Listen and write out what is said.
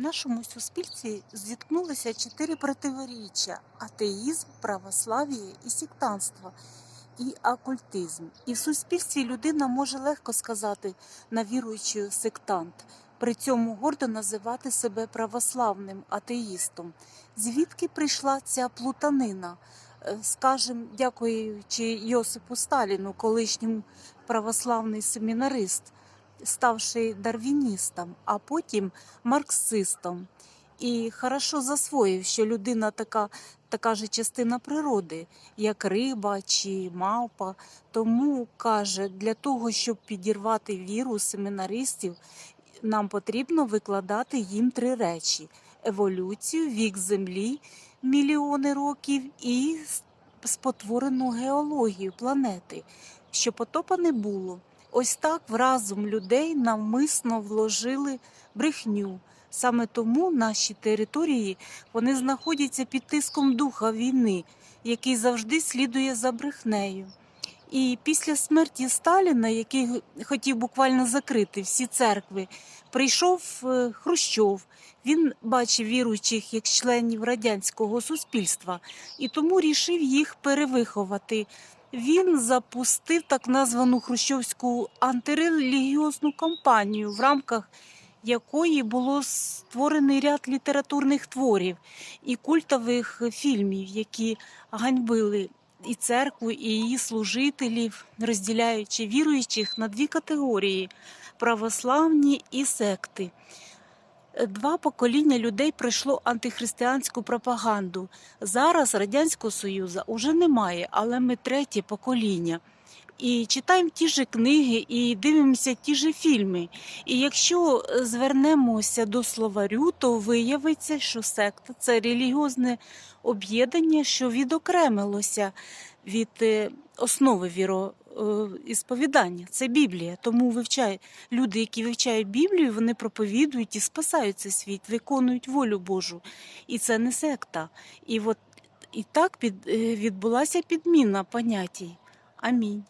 Нашому суспільстві зіткнулися чотири противоріччя: атеїзм, православ'я і сектантство, і окультизм. І в суспільстві людина може легко сказати на віруючий сектант, при цьому гордо називати себе православним атеїстом. Звідки прийшла ця плутанина? Е, Скажем, дякуючи Йосипу Сталіну, колишньому православний семінарист, ставши дарвіністом, а потім марксистом. І хорошо засвоїв, що людина така, така же частина природи, як риба чи мавпа. Тому каже, для того, щоб підірвати віру семінаристів, нам потрібно викладати їм три речі: еволюцію, вік землі, мільйони років і спотворену геологію планети, що потопа не було. Ось так в разум людей навмисно вложили брехню. Саме тому наші території вони знаходяться під тиском духа війни, який завжди слідує за брехнею. І після смерті Сталіна, який хотів буквально закрити всі церкви, прийшов е, Хрущов. Він бачив віруючих як членів радянського суспільства і тому рішив їх перевиховати. Він запустив так названу хрущовську антирелігіозну кампанію, в рамках якої було створений ряд літературних творів і культових фільмів, які ганьбили і церкву, і її служителів, розділяючи віруючих на дві категорії православні і секти. Два покоління людей пройшло антихристиянську пропаганду. Зараз Радянського Союзу уже немає, але ми третє покоління. І читаємо ті ж книги, і дивимося ті ж фільми. І якщо звернемося до словарю, то виявиться, що секта це релігіозне об'єднання, що відокремилося від е, основи віроісповідання. Це Біблія. Тому вивчає люди, які вивчають Біблію, вони проповідують і спасають цей світ, виконують волю Божу. І це не секта. І от і так під, е, відбулася підміна понятій. Амінь.